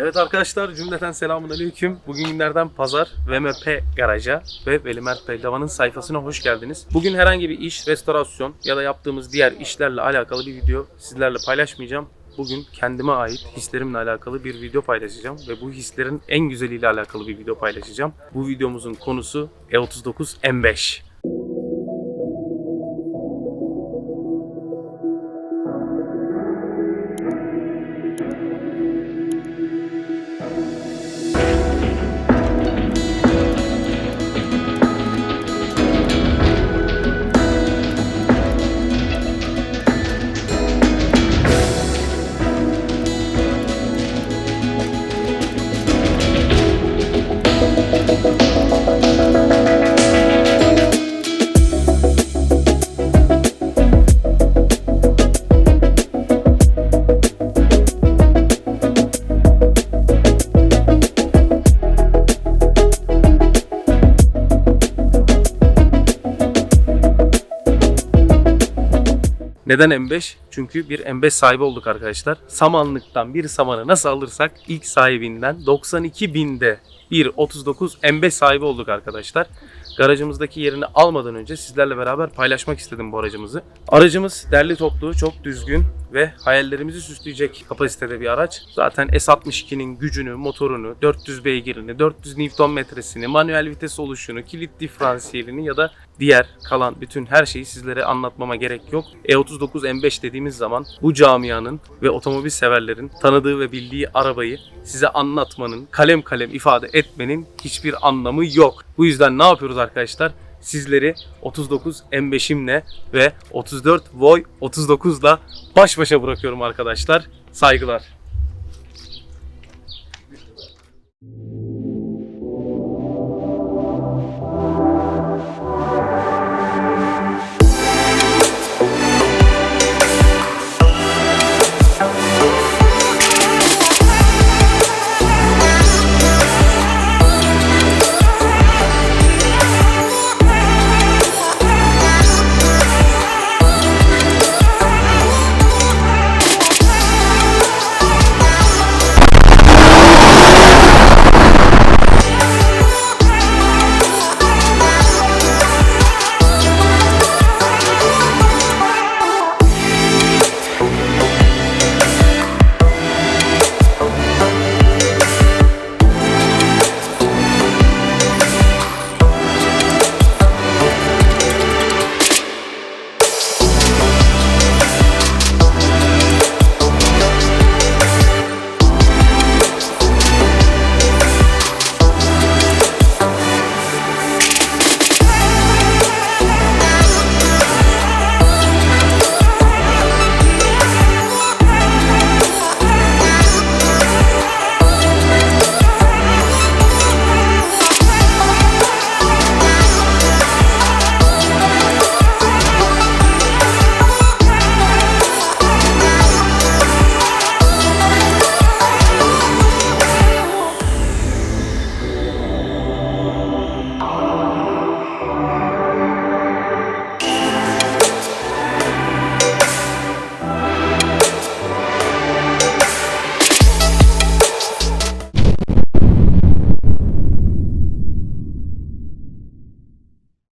Evet arkadaşlar cümleten selamun aleyküm. Bugün günlerden pazar VMP Garaja ve Veli Mert Pehlivan'ın sayfasına hoş geldiniz. Bugün herhangi bir iş, restorasyon ya da yaptığımız diğer işlerle alakalı bir video sizlerle paylaşmayacağım. Bugün kendime ait hislerimle alakalı bir video paylaşacağım ve bu hislerin en güzeliyle alakalı bir video paylaşacağım. Bu videomuzun konusu E39 M5. Neden M5? Çünkü bir M5 sahibi olduk arkadaşlar. Samanlıktan bir samanı nasıl alırsak ilk sahibinden 92 binde bir 39 M5 sahibi olduk arkadaşlar. Garajımızdaki yerini almadan önce sizlerle beraber paylaşmak istedim bu aracımızı. Aracımız derli toplu, çok düzgün ve hayallerimizi süsleyecek kapasitede bir araç. Zaten S62'nin gücünü, motorunu, 400 beygirini, 400 Nm'sini, manuel vites oluşunu, kilit diferansiyelini ya da diğer kalan bütün her şeyi sizlere anlatmama gerek yok. E39 M5 dediğimiz zaman bu camianın ve otomobil severlerin tanıdığı ve bildiği arabayı size anlatmanın, kalem kalem ifade etmenin hiçbir anlamı yok. Bu yüzden ne yapıyoruz arkadaşlar? Sizleri 39 M5'imle ve 34 Voy 39'la baş başa bırakıyorum arkadaşlar. Saygılar.